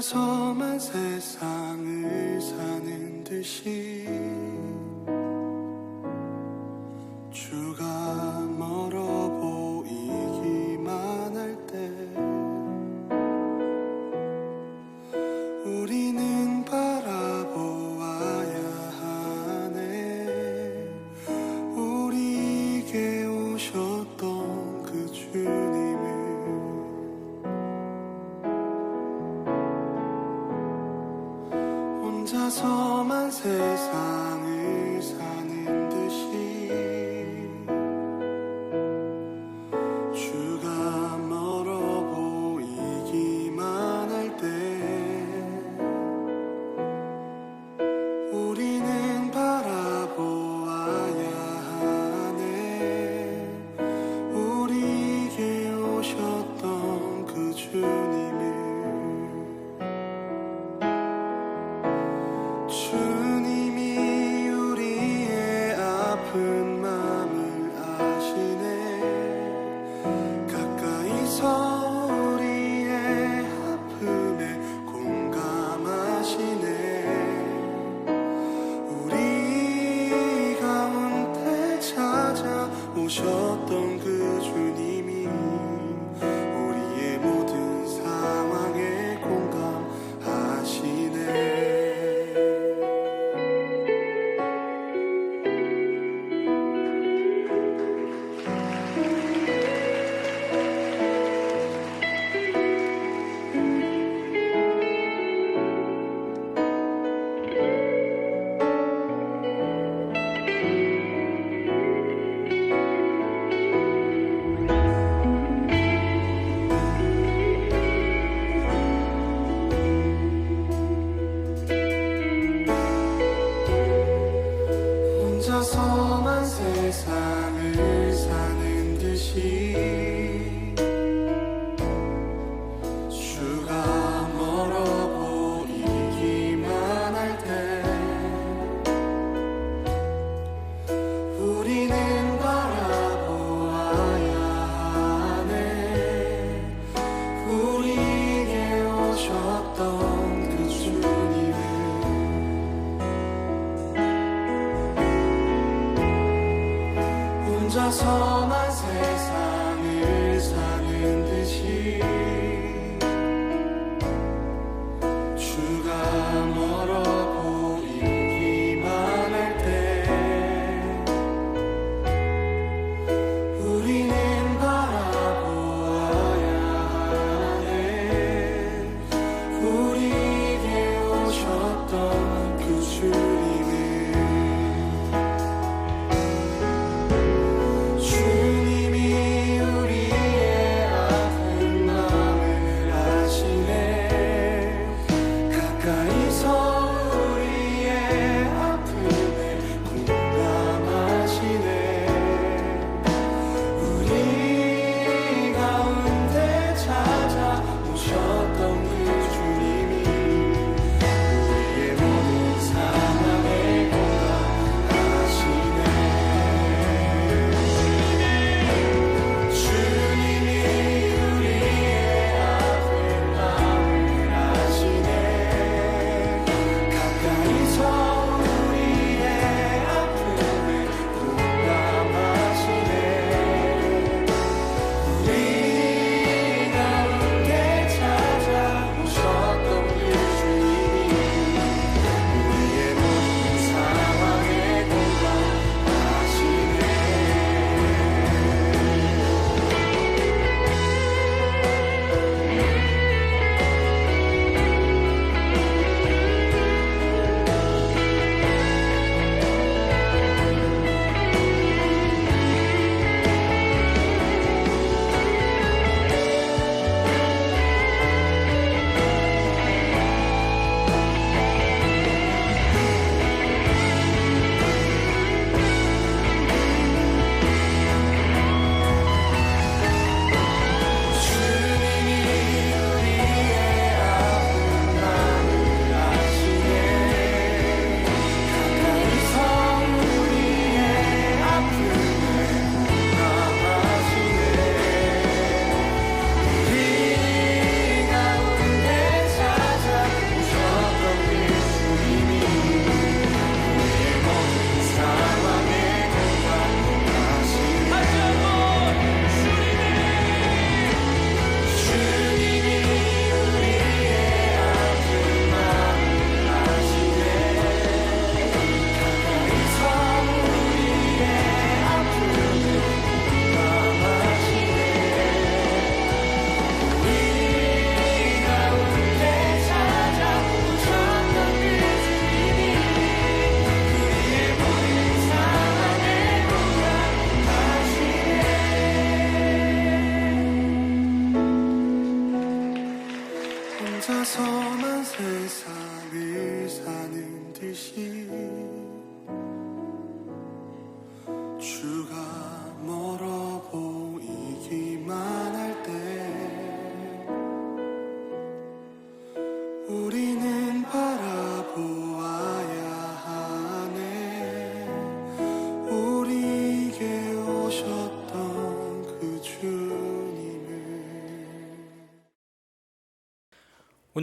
나서만 세상을 사는 듯이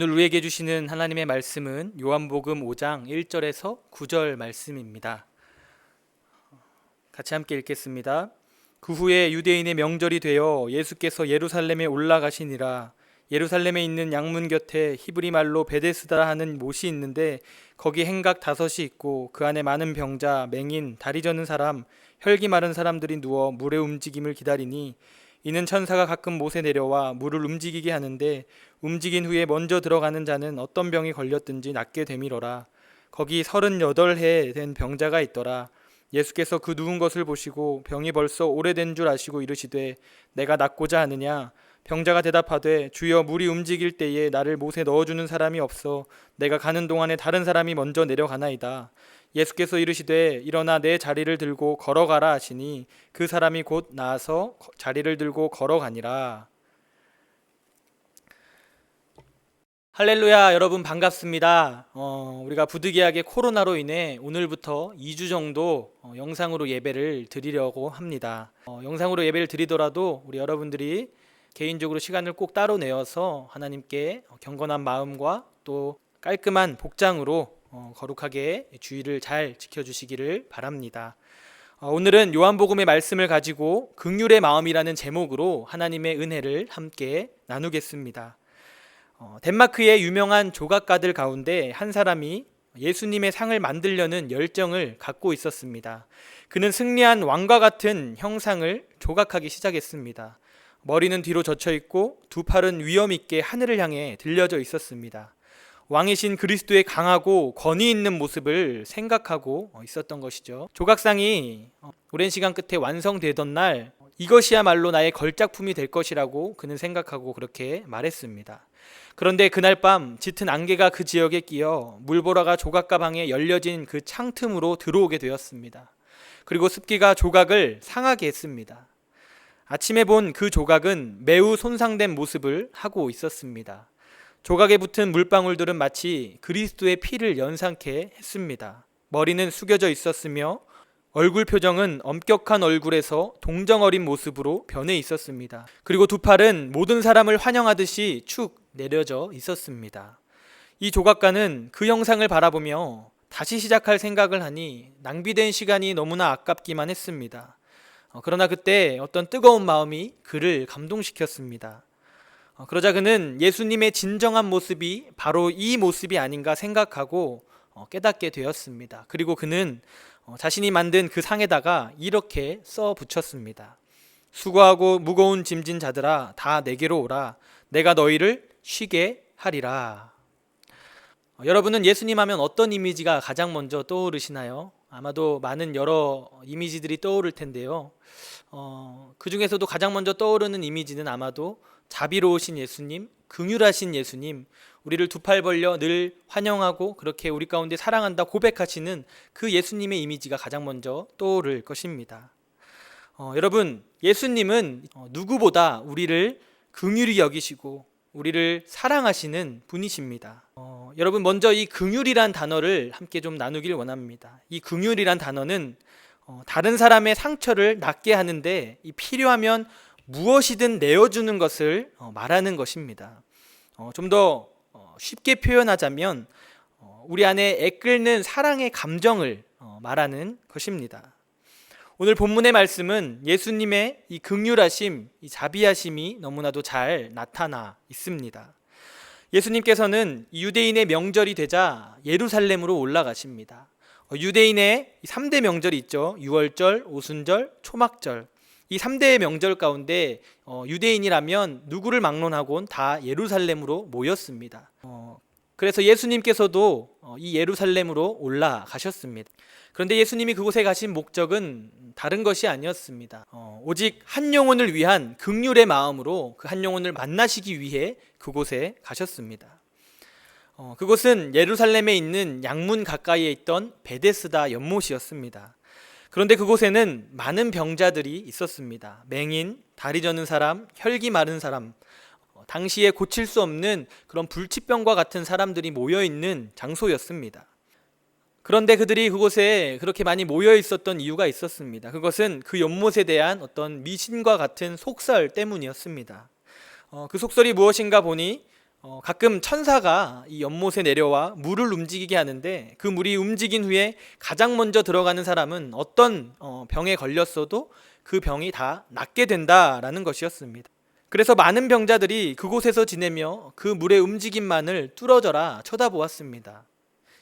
오늘 우리에게 주시는 하나님의 말씀은 요한복음 5장 1절에서 9절 말씀입니다. 같이 함께 읽겠습니다. 그 후에 유대인의 명절이 되어 예수께서 예루살렘에 올라가시니라. 예루살렘에 있는 양문 곁에 히브리 말로 베데스다 하는 못이 있는데 거기 행각 다섯이 있고 그 안에 많은 병자, 맹인, 다리 저는 사람, 혈기 마른 사람들이 누워 물의 움직임을 기다리니 이는 천사가 가끔 못에 내려와 물을 움직이게 하는데 움직인 후에 먼저 들어가는 자는 어떤 병이 걸렸든지 낫게 되밀어라. 거기 서른여덟 해 된 병자가 있더라. 예수께서 그 누운 것을 보시고 병이 벌써 오래된 줄 아시고 이르시되 내가 낫고자 하느냐 병자가 대답하되 주여 물이 움직일 때에 나를 못에 넣어주는 사람이 없어 내가 가는 동안에 다른 사람이 먼저 내려가나이다. 예수께서 이르시되 일어나 내 자리를 들고 걸어가라 하시니 그 사람이 곧 나아서 거- 자리를 들고 걸어가니라. 할렐루야 여러분 반갑습니다. 어, 우리가 부득이하게 코로나로 인해 오늘부터 2주 정도 어, 영상으로 예배를 드리려고 합니다. 어, 영상으로 예배를 드리더라도 우리 여러분들이 개인적으로 시간을 꼭 따로 내어서 하나님께 경건한 마음과 또 깔끔한 복장으로 어, 거룩하게 주의를 잘 지켜주시기를 바랍니다. 어, 오늘은 요한복음의 말씀을 가지고 극률의 마음이라는 제목으로 하나님의 은혜를 함께 나누겠습니다. 어, 덴마크의 유명한 조각가들 가운데 한 사람이 예수님의 상을 만들려는 열정을 갖고 있었습니다. 그는 승리한 왕과 같은 형상을 조각하기 시작했습니다. 머리는 뒤로 젖혀 있고 두 팔은 위험 있게 하늘을 향해 들려져 있었습니다. 왕이신 그리스도의 강하고 권위 있는 모습을 생각하고 어, 있었던 것이죠. 조각상이 어, 오랜 시간 끝에 완성되던 날 이것이야말로 나의 걸작품이 될 것이라고 그는 생각하고 그렇게 말했습니다. 그런데 그날 밤 짙은 안개가 그 지역에 끼어 물보라가 조각 가 방에 열려진 그 창틈으로 들어오게 되었습니다. 그리고 습기가 조각을 상하게 했습니다. 아침에 본 그 조각은 매우 손상된 모습을 하고 있었습니다. 조각에 붙은 물방울들은 마치 그리스도의 피를 연상케 했습니다. 머리는 숙여져 있었으며 얼굴 표정은 엄격한 얼굴에서 동정 어린 모습으로 변해 있었습니다. 그리고 두 팔은 모든 사람을 환영하듯이 축 내려져 있었습니다. 이 조각가는 그 영상을 바라보며 다시 시작할 생각을 하니 낭비된 시간이 너무나 아깝기만 했습니다. 어, 그러나 그때 어떤 뜨거운 마음이 그를 감동시켰습니다. 어, 그러자 그는 예수님의 진정한 모습이 바로 이 모습이 아닌가 생각하고 어, 깨닫게 되었습니다. 그리고 그는 어, 자신이 만든 그 상에다가 이렇게 써 붙였습니다. 수고하고 무거운 짐진 자들아 다 내게로 오라 내가 너희를 쉬게 하리라. 어, 여러분은 예수님 하면 어떤 이미지가 가장 먼저 떠오르시나요? 아마도 많은 여러 이미지들이 떠오를 텐데요. 어, 그 중에서도 가장 먼저 떠오르는 이미지는 아마도 자비로우신 예수님, 긍휼하신 예수님, 우리를 두 팔 벌려 늘 환영하고 그렇게 우리 가운데 사랑한다 고백하시는 그 예수님의 이미지가 가장 먼저 떠오를 것입니다. 어, 여러분, 예수님은 어, 누구보다 우리를 긍휼히 여기시고 우리를 사랑하시는 분이십니다. 어, 여러분 먼저 이 긍휼이란 단어를 함께 좀 나누길 원합니다. 이 긍휼이란 단어는 어, 다른 사람의 상처를 낫게 하는데 이 필요하면 무엇이든 내어주는 것을 어, 말하는 것입니다. 어, 좀더 쉽게 표현하자면 어, 우리 안에 애끓는 사랑의 감정을 어, 말하는 것입니다. 오늘 본문의 말씀은 예수님의 이 극률하심, 이 자비하심이 너무나도 잘 나타나 있습니다. 예수님께서는 유대인의 명절이 되자 예루살렘으로 올라가십니다. 어, 유대인의 3대 명절이 있죠. 유월절, 오순절, 초막절. 이 3대의 명절 가운데 어, 유대인이라면 누구를 막론하곤 다 예루살렘으로 모였습니다. 어, 그래서 예수님께서도 어, 이 예루살렘으로 올라가셨습니다. 그런데 예수님이 그곳에 가신 목적은 다른 것이 아니었습니다. 어, 오직 한 영혼을 위한 극률의 마음으로 그 한 영혼을 만나시기 위해 그곳에 가셨습니다. 어, 그곳은 예루살렘에 있는 양문 가까이에 있던 베데스다 연못이었습니다. 그런데 그곳에는 많은 병자들이 있었습니다. 맹인, 다리 저는 사람, 혈기 마른 사람, 어, 당시에 고칠 수 없는 그런 불치병과 같은 사람들이 모여 있는 장소였습니다. 그런데 그들이 그곳에 그렇게 많이 모여 있었던 이유가 있었습니다. 그것은 그 연못에 대한 어떤 미신과 같은 속설 때문이었습니다. 어, 그 속설이 무엇인가 보니 어, 가끔 천사가 이 연못에 내려와 물을 움직이게 하는데 그 물이 움직인 후에 가장 먼저 들어가는 사람은 어떤 어, 병에 걸렸어도 그 병이 다 낫게 된다라는 것이었습니다. 그래서 많은 병자들이 그곳에서 지내며 그 물의 움직임만을 뚫어져라 쳐다보았습니다.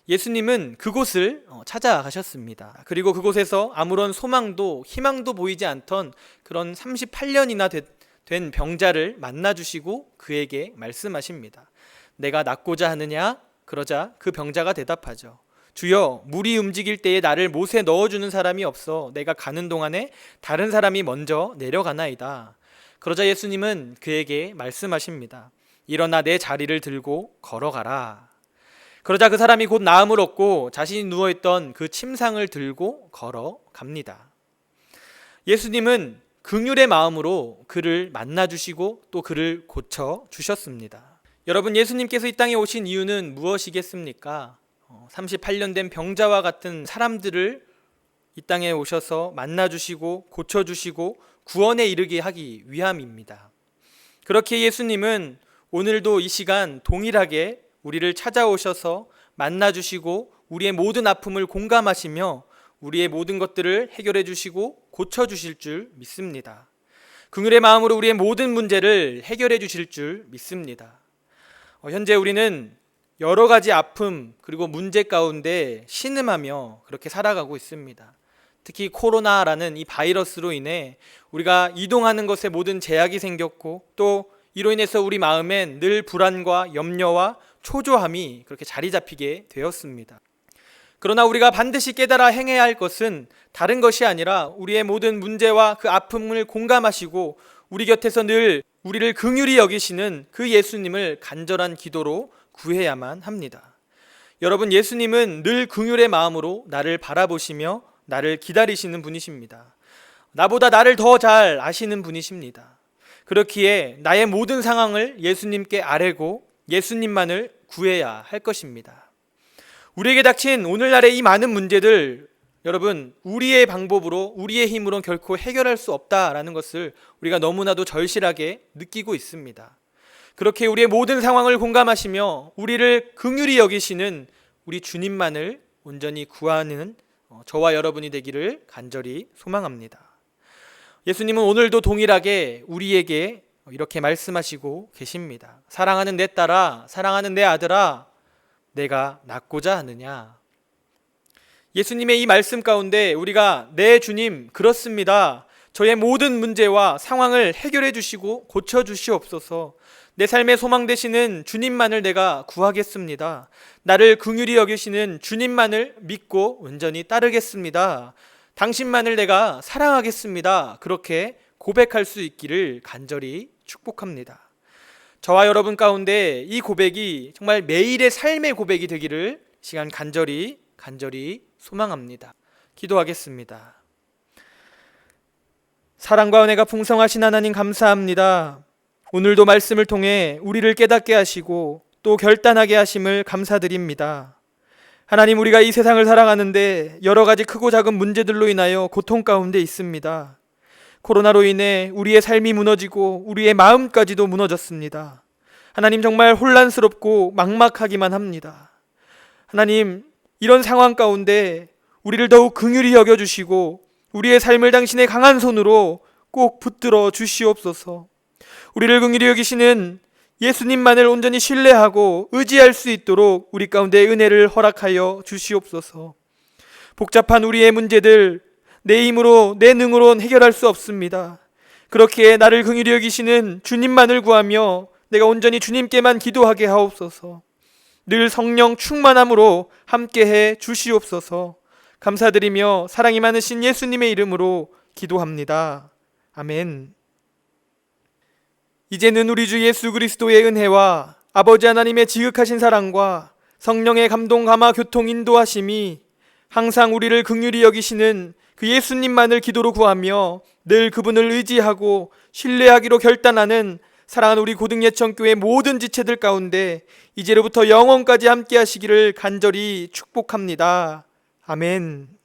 예수님은 그곳을 어, 찾아가셨습니다. 그리고 그곳에서 아무런 소망도 희망도 보이지 않던 그런 38년이나 된 병자를 만나 주시고 그에게 말씀하십니다. 내가 낫고자 하느냐? 그러자 그 병자가 대답하죠. 주여, 물이 움직일 때에 나를 못에 넣어 주는 사람이 없어 내가 가는 동안에 다른 사람이 먼저 내려가나이다. 그러자 예수님은 그에게 말씀하십니다. 일어나 내 자리를 들고 걸어가라. 그러자 그 사람이 곧 나음을 얻고 자신이 누워있던 그 침상을 들고 걸어갑니다. 예수님은 긍휼의 마음으로 그를 만나 주시고 또 그를 고쳐 주셨습니다. 여러분 예수님께서 이 땅에 오신 이유는 무엇이겠습니까? 38년 된 병자와 같은 사람들을 이 땅에 오셔서 만나 주시고 고쳐 주시고 구원에 이르게 하기 위함입니다. 그렇게 예수님은 오늘도 이 시간 동일하게 우리를 찾아오셔서 만나 주시고 우리의 모든 아픔을 공감하시며 우리의 모든 것들을 해결해 주시고 고쳐 주실 줄 믿습니다. 긍휼의 마음으로 우리의 모든 문제를 해결해 주실 줄 믿습니다. 어, 현재 우리는 여러 가지 아픔 그리고 문제 가운데 신음하며 그렇게 살아가고 있습니다. 특히 코로나라는 이 바이러스로 인해 우리가 이동하는 것에 모든 제약이 생겼고 또 이로 인해서 우리 마음엔 늘 불안과 염려와 초조함이 그렇게 자리 잡히게 되었습니다. 그러나 우리가 반드시 깨달아 행해야 할 것은 다른 것이 아니라 우리의 모든 문제와 그 아픔을 공감하시고 우리 곁에서 늘 우리를 긍휼히 여기시는 그 예수님을 간절한 기도로 구해야만 합니다. 여러분 예수님은 늘 긍휼의 마음으로 나를 바라보시며 나를 기다리시는 분이십니다. 나보다 나를 더 잘 아시는 분이십니다. 그렇기에 나의 모든 상황을 예수님께 아뢰고 예수님만을 구해야 할 것입니다. 우리에게 닥친 오늘날의 이 많은 문제들 여러분 우리의 방법으로 우리의 힘으로 결코 해결할 수 없다라는 것을 우리가 너무나도 절실하게 느끼고 있습니다. 그렇게 우리의 모든 상황을 공감하시며 우리를 긍휼히 여기시는 우리 주님만을 온전히 구하는 어, 저와 여러분이 되기를 간절히 소망합니다. 예수님은 오늘도 동일하게 우리에게 이렇게 말씀하시고 계십니다. 사랑하는 내 딸아, 사랑하는 내 아들아, 내가 낫고자 하느냐? 예수님의 이 말씀 가운데 우리가 내 주님, 그렇습니다. 저의 모든 문제와 상황을 해결해 주시고 고쳐 주시옵소서. 내 삶의 소망 되시는 주님만을 내가 구하겠습니다. 나를 긍휼히 여기시는 주님만을 믿고 온전히 따르겠습니다. 당신만을 내가 사랑하겠습니다. 그렇게 고백할 수 있기를 간절히 축복합니다. 저와 여러분 가운데 이 고백이 정말 매일의 삶의 고백이 되기를 시간 간절히 간절히 소망합니다. 기도하겠습니다. 사랑과 은혜가 풍성하신 하나님 감사합니다. 오늘도 말씀을 통해 우리를 깨닫게 하시고 또 결단하게 하심을 감사드립니다. 하나님 우리가 이 세상을 살아가는데 여러 가지 크고 작은 문제들로 인하여 고통 가운데 있습니다. 코로나로 인해 우리의 삶이 무너지고 우리의 마음까지도 무너졌습니다. 하나님 정말 혼란스럽고 막막하기만 합니다. 하나님 이런 상황 가운데 우리를 더욱 긍휼히 여겨 주시고 우리의 삶을 당신의 강한 손으로 꼭 붙들어 주시옵소서. 우리를 긍휼히 여기시는 예수님만을 온전히 신뢰하고 의지할 수 있도록 우리 가운데 은혜를 허락하여 주시옵소서. 복잡한 우리의 문제들 내 힘으로 내 능으로는 해결할 수 없습니다. 그렇기에 나를 긍휼히 여기시는 주님만을 구하며 내가 온전히 주님께만 기도하게 하옵소서. 늘 성령 충만함으로 함께해 주시옵소서. 감사드리며 사랑이 많으신 예수님의 이름으로 기도합니다. 아멘. 이제는 우리 주 예수 그리스도의 은혜와 아버지 하나님의 지극하신 사랑과 성령의 감동 감화 교통 인도하심이 항상 우리를 긍휼히 여기시는 그 예수님만을 기도로 구하며 늘 그분을 의지하고 신뢰하기로 결단하는 사랑하는 우리 고등예천교회 모든 지체들 가운데 이제로부터 영원까지 함께 하시기를 간절히 축복합니다. 아멘.